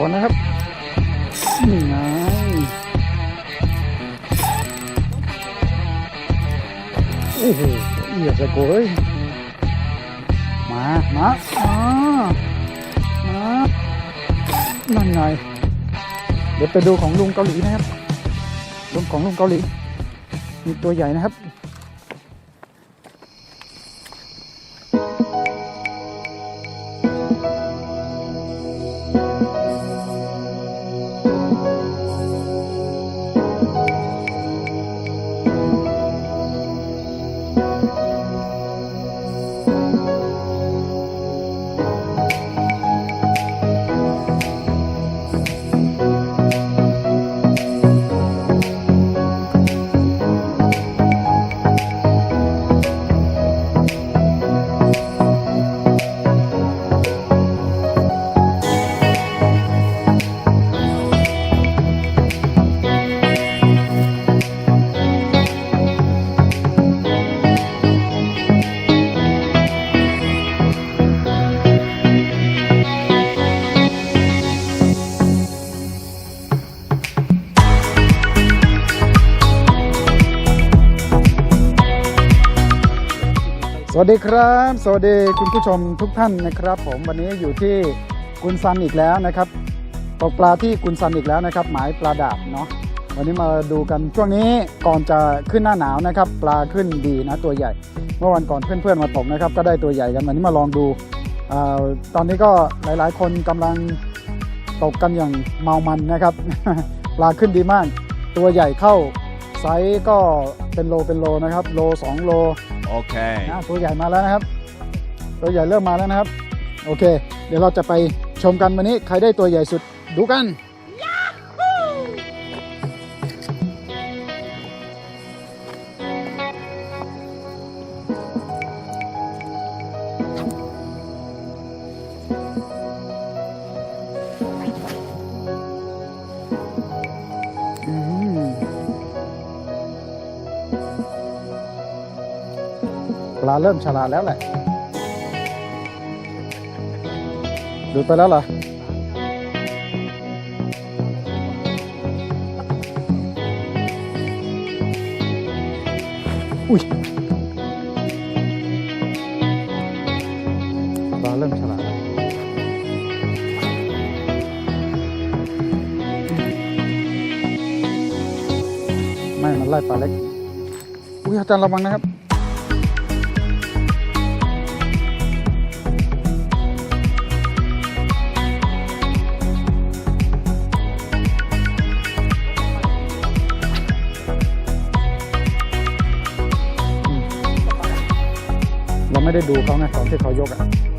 อนนะครับนี่ไงโอ้โหเอียสะโกยมามามามานั่นไงเดี๋ยวไปดูของลุงเกาหลีนะครับลุงของลุงเกาหลีมีตัวใหญ่นะครับ วัสดีครับ สวัสดีคุณผู้ชมทุกท่านนะครับ ผมวันนี้อยู่ที่กุนซันอีกแล้วนะครับตกปลาที่กุนซันอีกแล้วนะครับ หมายปลาดาบเนาะวันนี้มาดูกันช่วงนี้ก่อนจะขึ้นหน้าหนาวนะครับ ปลาขึ้นดีนะตัวใหญ่ เมื่อวันก่อนเพื่อนๆมาตกนะครับ ก็ได้ตัวใหญ่กันวันนี้มาลองดูอตอนนี้ก็หลายๆ คนกำลังตกกันอย่างเมามันนะครับ ปลาขึ้นดีมาก ตัวใหญ่เข้า ไซส์ก็เป็นโลเป็นโลนะครับ โลสองโล Okay. นะตัวใหญ่มาแล้วนะครับ ตัวใหญ่เริ่มมาแล้วนะครับ โอเค เดี๋ยวเราจะไปชมกันวันนี้ ใครได้ตัวใหญ่สุดดูกัน เริ่มฉลาดแล้วแหละ ดูไปแล้วเหรออุ้ยปลาเริ่มฉลาดแล้วไม่ มันไล่ปลาเล็ก อุ้ยอาจารย์ระวังนะครับ ไม่ได้ดูเขาไงของที่เขายกอะ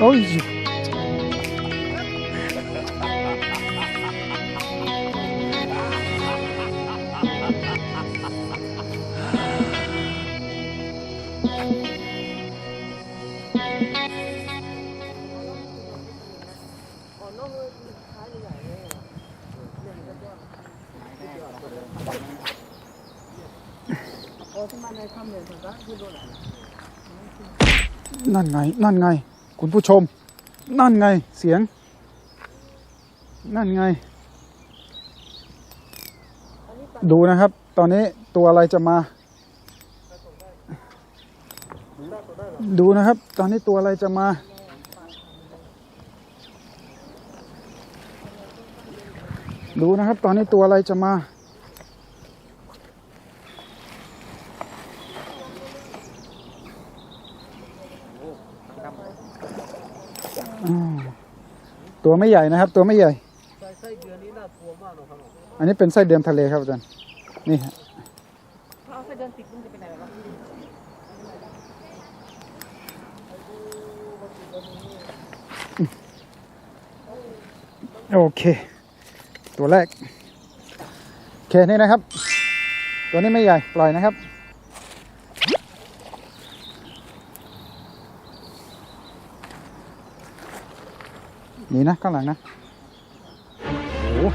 โอ้ยนั่นไงนั่นไง คุณผู้ชม นั่นไงเสียง นั่นไง ดูนะครับ ตอนนี้ตัวอะไรจะมา ดูนะครับ ตอนนี้ตัวอะไรจะมา ดูนะครับ ตอนนี้ตัวอะไรจะมา ตัวไม่ใหญ่นะครับ ตัวไม่ใหญ่ ไส้เดือนนี้น่ากลัวมากเลยครับอันนี้เป็นไส้เดือนทะเลครับอาจารย์นี่ฮะเอาไส้เดือนติดมันจะเป็นอะไรวะโอเค ตัวแรกโอเคนี่นะครับ ตัวนี้ไม่ใหญ่ปล่อยนะครับ นี่นะข้างหลังนะโอ้โห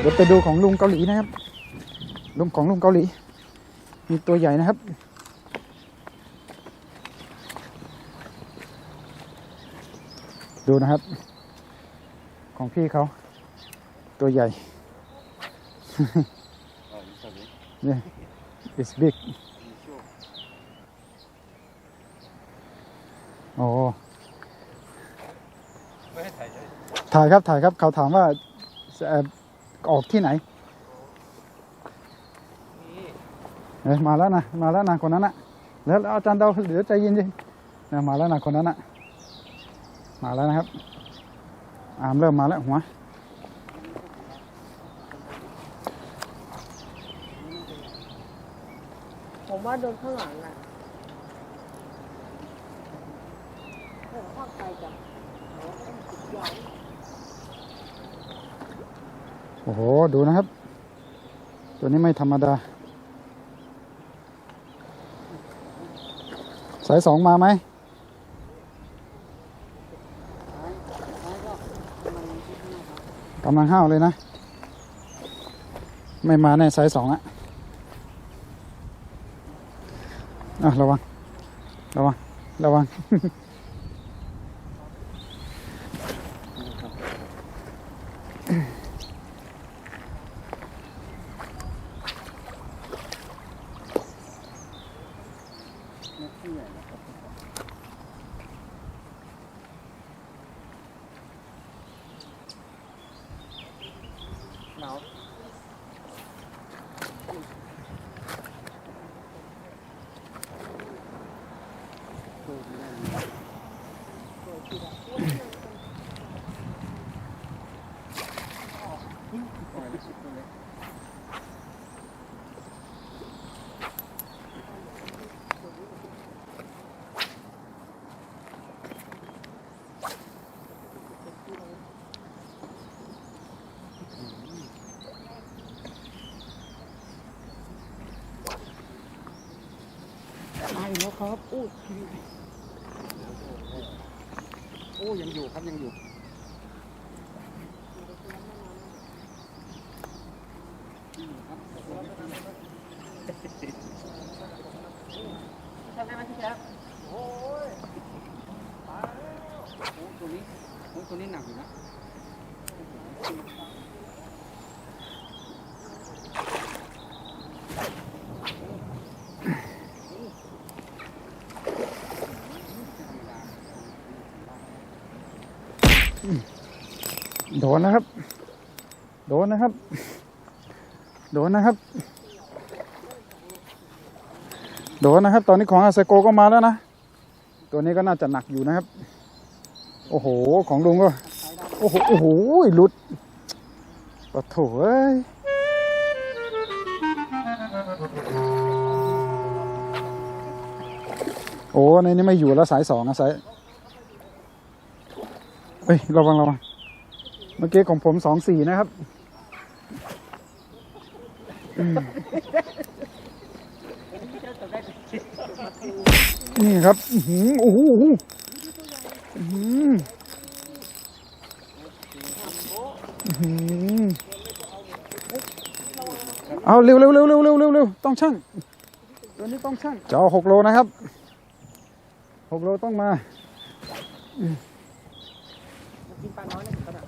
เดี๋ยวไปดูของลุงเกาหลีนะครับ ลุงของลุงเกาหลี มีตัวใหญ่นะครับดูนะครับ ของพี่เขา ตัวใหญ่ เนี่ย it's big โอ้ ไม่ให้ถ่ายใช่ไหม ถ่ายครับถ่ายครับ เขาถามว่าอออกที่ไหนนี่เอ้มาแล้วนะมาแล้วนะคนนั้นนะแล้วอาจารย์เดาเดี๋ยวใจเย็นๆเนี่ยมาแล้วนะคนนั้นนะมาแล้วนะครับ อามเริ่มมาแล้วหัวผมว่าโดนข้างหลังอะโอ้โหข้างไกลจัง โอ้โห ดูนะครับ ตัวนี้ไม่ธรรมดา สายสองมาไหมกำลังห้าวเลยนะ ไม่มาแน่สายสองอะอะ ระวัง ระวัง ระวัง หน ครับโอ้โอ้ยังอยู่ครับยังอยู่ ทำได้ไหมพี่แชมป์ โอ้ตัวนี้โอ้ตัวนี้หนักอยู่นะ โดนนะครับ โดนนะครับ โดนนะครับ โดนนะครับ ตอนนี้ของอาเซโกก็มาแล้วนะ ตัวนี้ก็น่าจะหนักอยู่นะครับ โอ้โห ของลุงก็ โอ้โห โอ้โหหลุดปะโถเอ้ยโอ้ในนี้ไม่อยู่แล้วสายสองอะสาย เฮ้ยระวังระวังเมื่อกี้ของผมสองสี่นะครับนี่ครับอือหือโอ้โหโอ้โหอื้อหืออื้อหือเอาเร็วเร็วเร็วเร็วเร็วเร็วเร็วต้องช่างตัวนี้ต้องช่างจะเอาหกโลนะครับหกโลต้องมา กินปลาน้อยนะถึงขนาด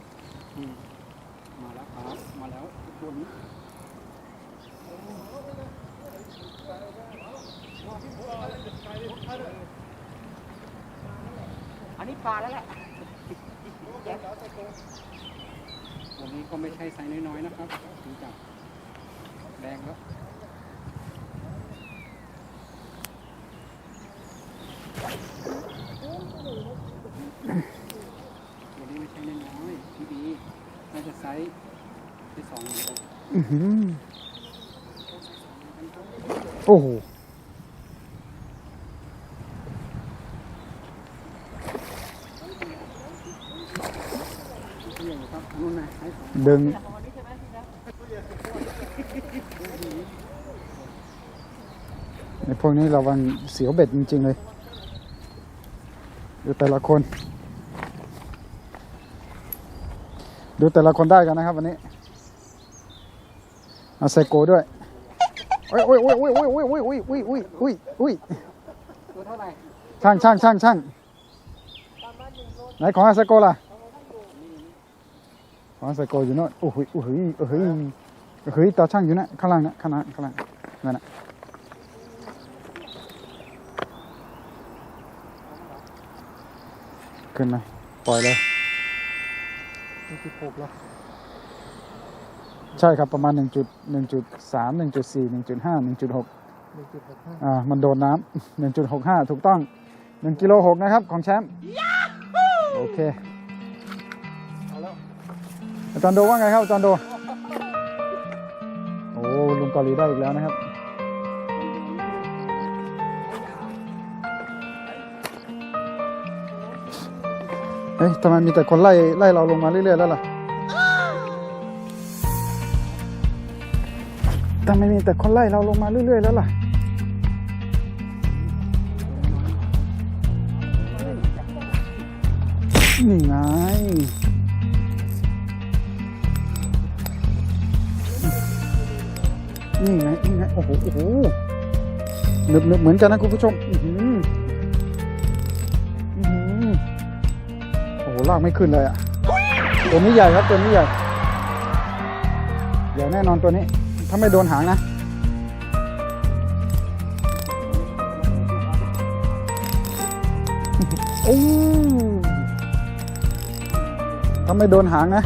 มาแล้วครับมาแล้วตัวนี้อันนี้ปลาแล้วแหละตัวนี้ก็ไม่ใช่ไซส์น้อยๆนะครับดูจากแรงแล้วตัวนี้ไม่ใช่น้อยๆพี่ดีน่าจะไซส์ที่สองเหมือนกัน อื้อหือ โอ้โหดึงในพวกนี้เระวังเสียวเบ็ดจริง ๆ เลย ดูแต่ละคน ดูแต่ละคนได้กันนะครับวันนี้ เอาไซโกด้วยโอ้ยโอ้ยโอ้ยโอ้ยโอ้ยโอ้ยโอ้ยโอ้ยโอ้ยโอ้ยโอ้ยตัวเท่าไหร่ช่างช่างช่างช่างไหนของอาไซโกล่ะของอาไซโกอยู่โน่นโอ้โหโอ้โหโอ้โหโอ้โหตาช่างอยู่นะข้างล่างนะข้างล่างข้างล่างนั่นน่ะขึ้นไหมปล่อยเลยที่หกแล้ว ใช่ครับประมาณ 1.1.3 1.4 1.5 1.6หนึ่งจุดหกห้าอ่ามันโดนน้ำ1.65 ถูกต้อง 1กิโล6นะครับ ของแชมป์โอเคเอาแล้วอาจารย์โดว่าไงครับอาจารย์โด โอ้ลุงเกาหลีได้อีกแล้วนะครับ เอ๊ะทำไมมีแต่คนไล่ไล่เราลงมาเรื่อยๆแล้วล่ะ ทำไมมีแต่คนไล่เราลงมาเรื่อย ๆ แล้วล่ะนี่ไงนี่ไงนี่ไงโอ้โหโอ้โหหนึบหนึบเหมือนกันนะคุณผู้ชมอือหืออือหือโอ้โหลากไม่ขึ้นเลยอะตัวนี้ใหญ่ครับตัวนี้ใหญ่ใหญ่แน่นอนตัวนี้ ถ้าไม่โดนหางนะ โอ้ถ้าไม่โดนหางนะ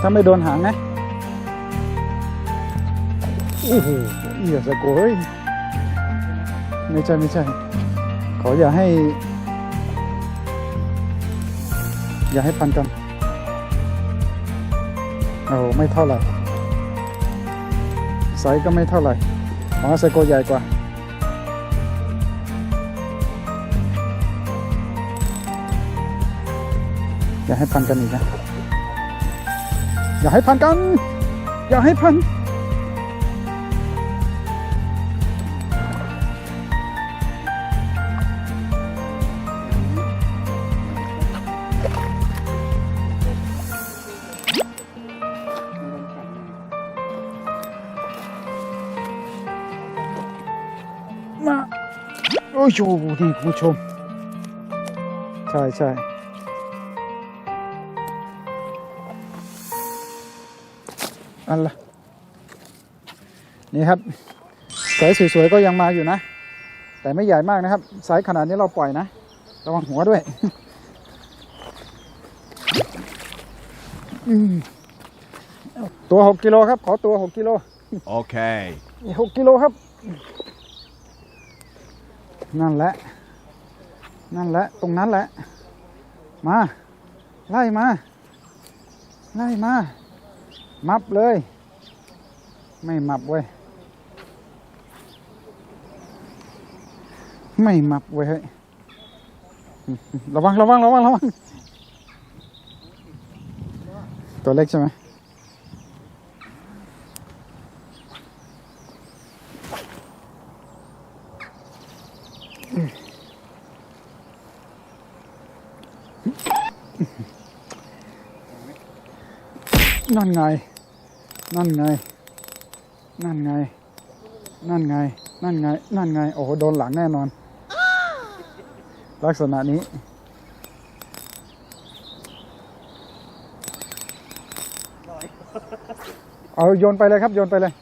ถ้าไม่โดนหางนะโอ้โหเอียสะโกเฮ้ยไม่ใช่ไม่ใช่ ขออย่าให้ อย่าให้พันกันโอ้ไม่เท่าไหร่ไซส์ก็ไม่เท่าไหร่ของอาไซโกใหญ่กว่า อย่าให้พันกันอีกนะ อย่าให้พันกัน อย่าให้พัน โอ้ยโหนี่คุณผู้ชม ใช่ใช่อันละนี่ครับสายสวยๆก็ยังมาอยู่นะ แต่ไม่ใหญ่มากนะครับไซส์ขนาดนี้เราปล่อยนะ ระวังหัวด้วยอืมตัว6กิโลครับ ขอตัว6กิโล Okay. นี่หกกิโลครับ นั่นแหละ นั่นแหละ ตรงนั้นแหละ มา ไล่มา ไล่มา มับเลย ไม่มับเว้ย ไม่มับเว้ยเฮ้ยระวัง ระวัง ระวัง ระวัง ตัวเล็กใช่ไหม นั่นไง นั่นไง นั่นไง นั่นไง นั่นไง นั่นไง โอ้โห โดนหลังแน่นอน ลักษณะนี้ เอาโยนไปเลยครับ โยนไปเลย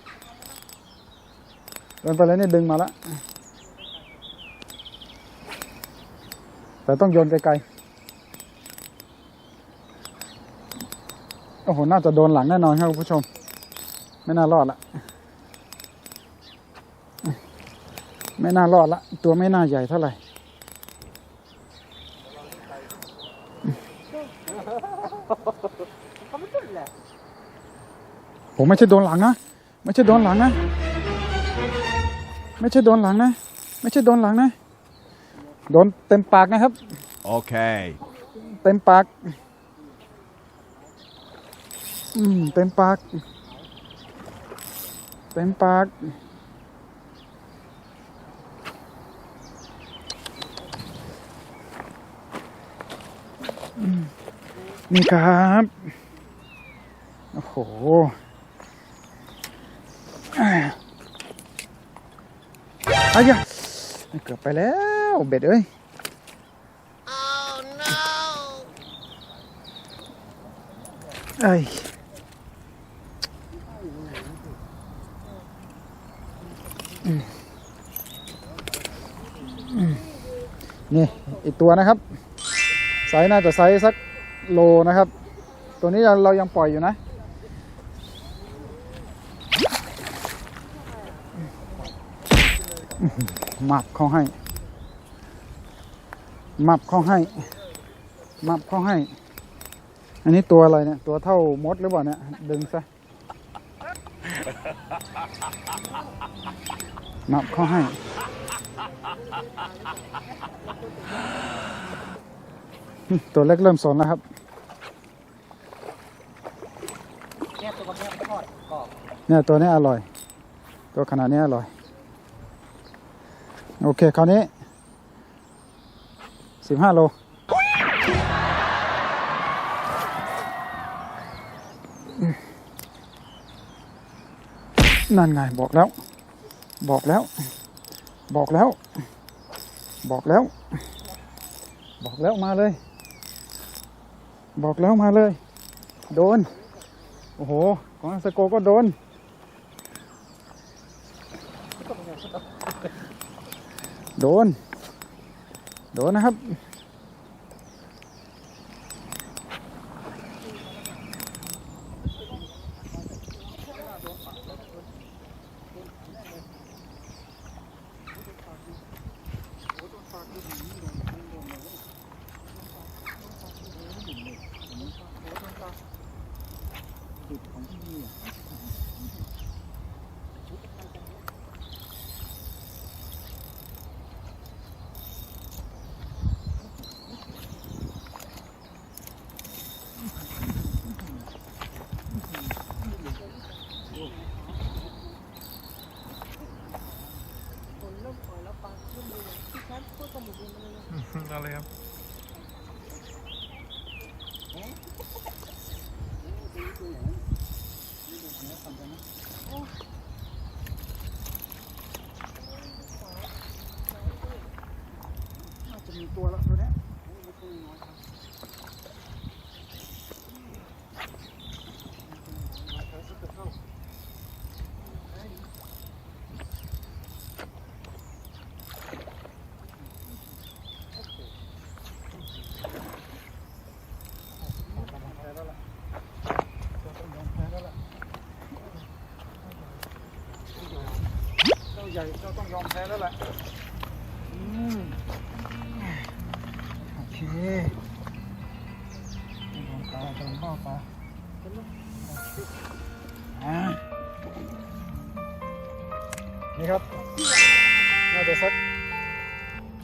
โยนไปเลยนี่ดึงมาแล้ว แต่ต้องโยนไกลๆ อ้โหน่าจะโดนหลังแน่นอนครับคุณผู้ชม ไม่น่ารอดละไม่น่ารอดละ ตัวไม่น่าใหญ่เท่าไหร่เขาไม่ขึ้นแหละผมไม่ใช่โดนหลังนะไม่ใช่โดนหลังนะ ไม่ใช่โดนหลังนะ ไม่ใช่โดนหลังนะ โดนเต็มปากนะครับ Okay. เต็มปาก อืมเต็มปากเต็มปากอืมนี่ครับ โอ้โหอ่าอายะเกือบไปแล้ว เบ็ดเอ้ยเอ้ยอืมอืม นี่อีกตัวนะครับไซส์น่าจะไซส์สักโลนะครับ ตัวนี้เรายังปล่อยอยู่นะหมับเขาให้หมับเขาให้หมับเขาให้ อันนี้ตัวอะไรเนี่ย ตัวเท่ามดหรือเปล่าเนี่ย ดึงซะนับเข้าให้ ตัวเล็กเริ่มสนแล้วครับเนี่ยตัวนี้ทอดกรอบเนี่ยตัวนี้อร่อย ตัวขนาดนี้อร่อย โอเคคราวนี้สิบห้าโลนั่นไงบอกแล้ว บอกแล้ว บอกแล้ว บอกแล้ว บอกแล้วมาเลย บอกแล้วมาเลย โดน โอ้โห ของสโกก็โดน โดน โดนนะครับ คนเริ่มปล่อยแล้วปลาขึ้นเลยที่แคทพูดสนุกเลยมันเลย อะไรครับ น่าจะมีตัวแล้วตัวเนี้ยเจ้าใหญ่เจ้าต้อง ยอมแพ้แล้วแหละอืมโอเคลองปลาลองพ่อปลาอ่านี่ครับ น่าจะสัก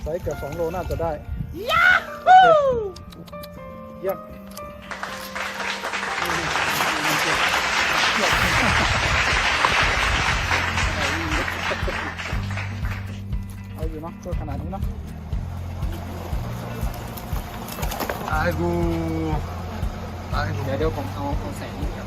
ไซส์เกือบสองโลน่าจะได้ยาฮูเยี่ยม อยู่เนาะตัวขนาดนี้เนาะอากูเดี๋ยวเดี๋ยวผมเอาเอาใส่นี่ครับ